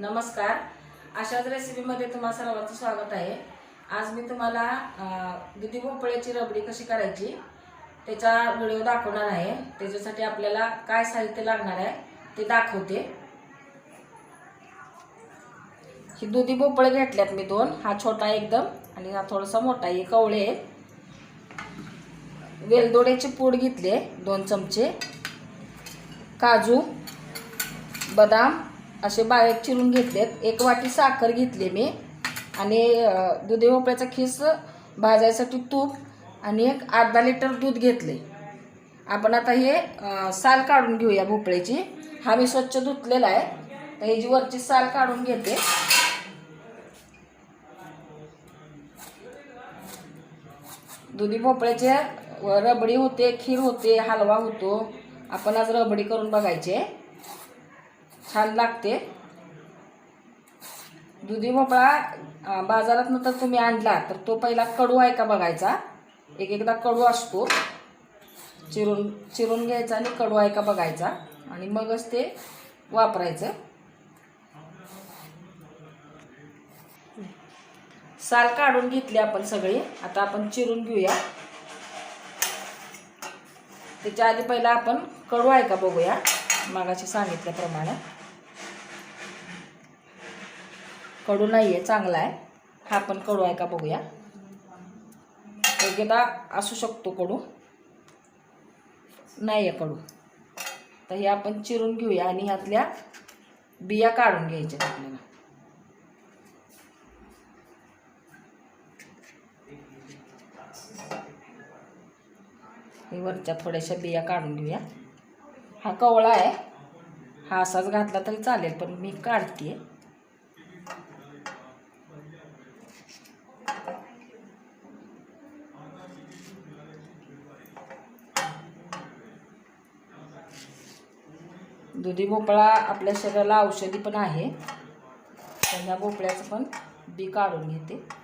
नमस्कार. अशाच रेसिपीमध्ये तुम्हा सर्वांचं स्वागत आहे. आज मी तुम्हाला दुधी भोपळ्याची रबडी कशी करायची त्याचा व्हिडिओ दाखवणार आहे. त्याच्यासाठी आपल्याला काय साहित्य लागणार आहे ते दाखवते. ही दुधी भोपळे घेतल्यात मी दोन. हा छोटा एकदम आणि हा थोडासा मोठा. आहे हे कवळे आहेत. वेलदोड्याचे पूड घेतले दोन चमचे. काजू बदाम असे बारीक चिरून घेतलेत. एक वाटी साखर घेतली मी. आणि दुधी भोपळ्याचा खीस भाजायसाठी तूप आणि एक अर्धा लिटर दूध घेतले आपण आता हे साल काढून घेऊया भोपळ्याची. हा मी स्वच्छ धुतलेला आहे. तर ह्याची वरची साल काढून घेते. दुधी भोपळ्याचे रबडी होते खीर होते हलवा होतो. आपण आज रबडी करून बघायचे. छान लागते. दुधी भोपळा बाजारात तर तुम्ही आणला तर तो पहिला कडू आहे का बघायचा? एक एकदा कडू असतो. चिरून चिरून घ्यायचा आणि कडू आहे का बघायचा. आणि मगच ते वापरायचं. साल काढून घेतली आपण सगळी. आता आपण चिरून घेऊया. त्याच्या आधी पहिला आपण कडू आहे का बघूया. मागाशी सांगितल्याप्रमाणे. कडू नाही आहे चांगला आहे हा पण कडू आहे का बघूया. योग्यता असू शकतो कडू. नाही आहे कडू. तर हे आपण चिरून घेऊया आणि ह्यातल्या बिया काढून घ्यायच्या आपल्याला. हे वरच्या थोड्याशा बिया काढून घेऊया. हा कवळा आहे. हा असाच घातला तरी चालेल पण मी काढते दुधी भोपळा आपल्या शरीराला औषधी पण आहे. तर ह्या भोपळ्याचं पण बी काढून घेते.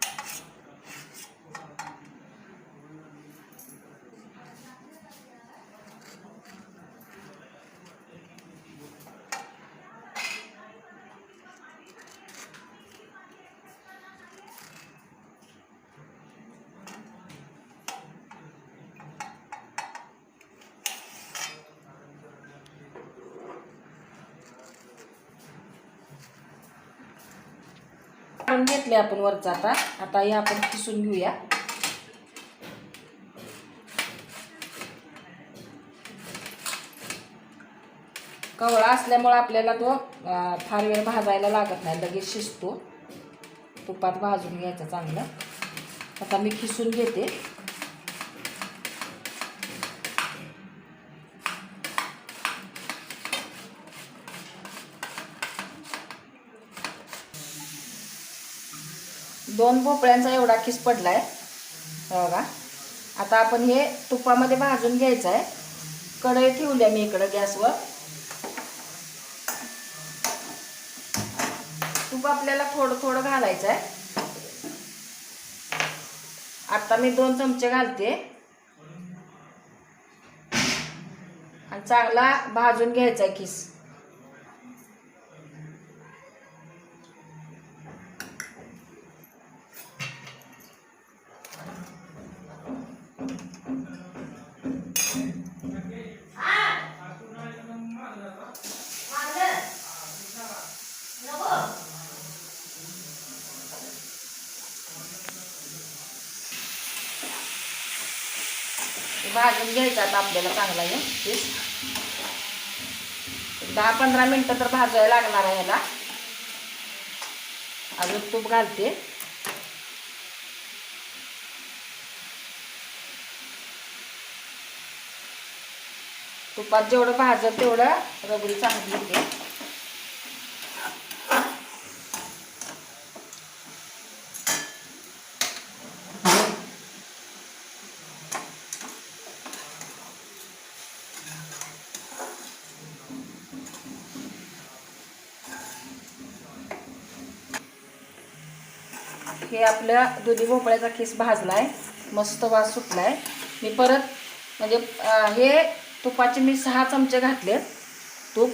काढून घेतले आपण वरचा आता. आता हे आपण किसून घेऊया. कवळा असल्यामुळे आपल्याला तो फार वेळ भाजायला लागत नाही. लगेच शिजतो. तुपात भाजून घ्यायचा चांगलं. आता मी खिसून घेते. दोन भोपळ्यांचा एवढा किस आहे बघा. आता आपण हे तुपामध्ये भाजून घ्यायचं आहे कढई ठेवल्या मी इकडं गॅसवर. तूप आपल्याला थोडं थोडं घालायचं आहे आता मी दोन चमचे घालते. आणि चांगला भाजून घ्यायचा आहे किस. भाजून घ्यायचा आता आपल्याला चांगला हे पीस. दहा पंधरा मिनटं तर भाजायला लागणार आहे ह्याला. अजून तूप घालते. तुपात जेवढं भाजल तेवढं रबडी चांगली होते. हे आपल्या दुधी भोपळ्याचा केस भाजला आहे मस्त वास सुटला आहे मी परत म्हणजे हे तुपाचे मी सहा चमचे घातलेत तूप.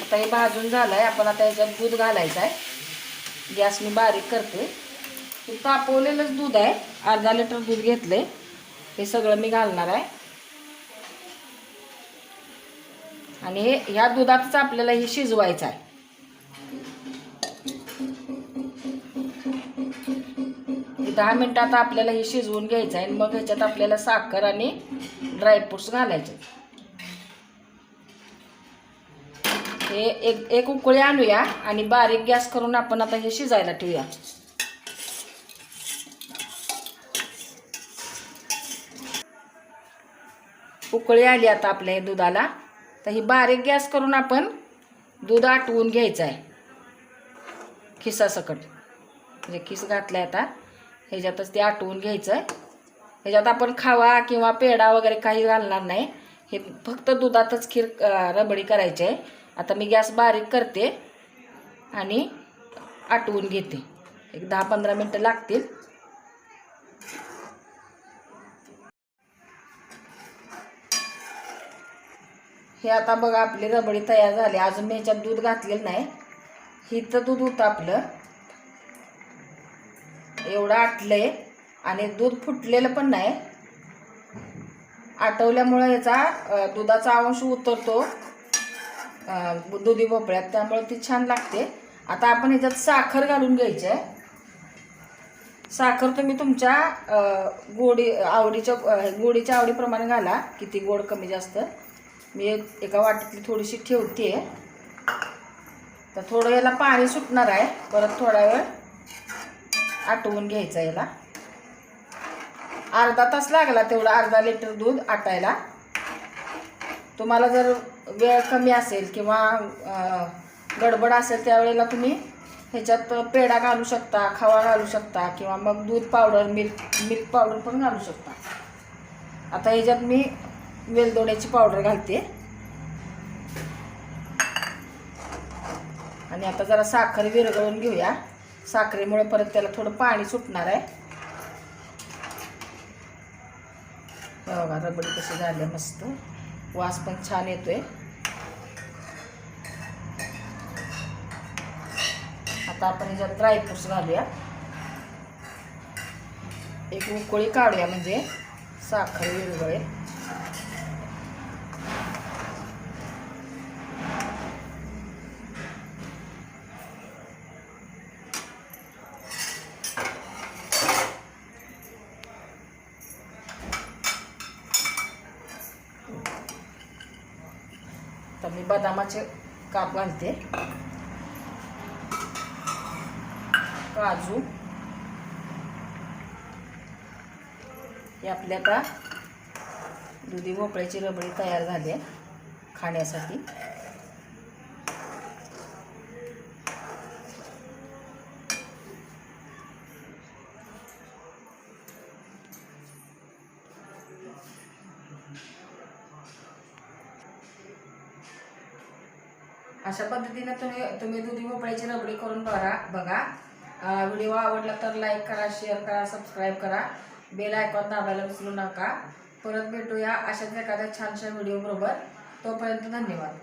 आता हे भाजून झालं आहे आपण आता याच्यात दूध घालायचं आहे गॅस मी बारीक करते. हे तापवलेलंच दूध आहे अर्धा लिटर दूध घेतलं आहे हे सगळं मी घालणार आहे. आणि हे ह्या दुधातच आपल्याला हे शिजवायचं आहे दहा दहा आता आपल्याला हे शिजवून घ्यायचं आहे आणि मग ह्याच्यात आपल्याला साखर आणि ड्रायफ्रुट्स घालायचे. हे एक एक उकळी आणूया आणि बारीक गॅस करून आपण आता हे शिजायला ठेवूया. उकळी आली आता आपल्या हे दुधाला. तर ही बारीक गॅस करून आपण दूध आटवून घ्यायचं आहे. खिसासकट. म्हणजे खिस घातलाय आता. ह्याच्यातच ते आटवून घ्यायचं. आहे ह्याच्यात आपण खावा किंवा पेढा वगैरे काही घालणार नाही. हे फक्त दुधातच खीर रबडी करायची आहे. आता मी गॅस बारीक करते आणि आटवून घेते. एक दहा पंधरा मिनटं लागतील. हे आता बघा आपली रबडी तयार झाली. अजून मी ह्याच्यात दूध घातलेलं नाही. हिचं दूध होतं आपलं. एवढं आटलं आहे आणि दूध फुटलेलं पण नाही. आटवल्यामुळं याचा दुधाचा अंश उतरतो दुधी भोपळ्यात. त्यामुळे ती छान लागते. आता आपण ह्याच्यात साखर घालून घ्यायची आहे साखर तुम्ही तुमच्या गोडी आवडीच्या गोडीच्या आवडीप्रमाणे घाला किती गोड कमी जास्त. मी एक- एका वाटीतली थोडीशी ठेवते तर थोडं याला पाणी सुटणार आहे. परत थोडा वेळ आटवून घ्यायचं याला. अर्धा तास लागला तेवढा अर्धा लिटर दूध आटायला. तुम्हाला जर वेळ कमी असेल किंवा गडबड असेल त्यावेळेला तुम्ही ह्याच्यात पेढा घालू शकता खवा घालू शकता किंवा मग दूध पावडर मिल्क मिल्क पावडर पण घालू शकता. आता ह्याच्यात मी वेलदोड्याची पावडर घालते. आणि आता जरा साखर विरघळून घेऊया. साखरेमुळं परत त्याला थोडं पाणी सुटणार आहे. बघा रबडी कशी झाली आहे मस्त. वास पण छान येतोय. आता आपण ह्याच्यात ड्रायफ्रुट्स घालूया. एक उकळी काढूया म्हणजे साखर विरघळेल तर मी बदामाचे काप घालते. काजू. हे आपल्या आता दुधी भोपळ्याची रबडी तयार झाली आहे खाण्यासाठी. अशा पद्धतीनं तुम्ही तुम्ही दुधी भोपळ्याची रबडी करून बघा बघा. व्हिडिओ आवडला तर लाईक करा शेअर करा सबस्क्राईब करा. बेल आयकॉन दाबायला विसरू नका. परत भेटूया अशाच एखाद्या छानशा व्हिडिओ बरोबर. तोपर्यंत धन्यवाद.